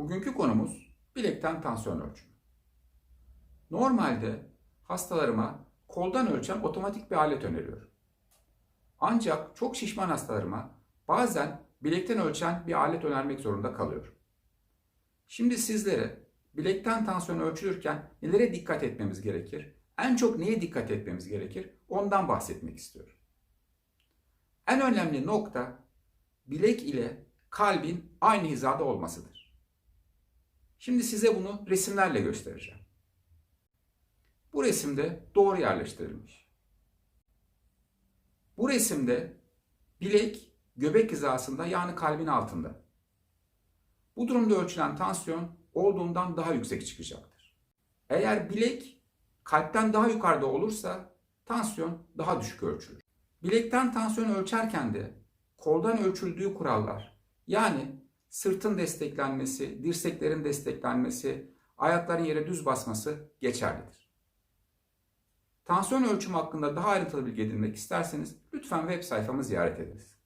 Bugünkü konumuz bilekten tansiyon ölçümü. Normalde hastalarıma koldan ölçen otomatik bir alet öneriyorum. Ancak çok şişman hastalarıma bazen bilekten ölçen bir alet önermek zorunda kalıyorum. Şimdi sizlere bilekten tansiyon ölçülürken nelere dikkat etmemiz gerekir? En çok neye dikkat etmemiz gerekir? Ondan bahsetmek istiyorum. En önemli nokta bilek ile kalbin aynı hizada olmasıdır. Şimdi size bunu resimlerle göstereceğim. Bu resimde doğru yerleştirilmiş. Bu resimde bilek göbek hizasında yani kalbin altında. Bu durumda ölçülen tansiyon olduğundan daha yüksek çıkacaktır. Eğer bilek kalpten daha yukarıda olursa tansiyon daha düşük ölçülür. Bilekten tansiyon ölçerken de koldan ölçüldüğü kurallar yani sırtın desteklenmesi, dirseklerin desteklenmesi, ayakların yere düz basması geçerlidir. Tansiyon ölçümü hakkında daha ayrıntılı bilgi edinmek isterseniz lütfen web sayfamı ziyaret ediniz.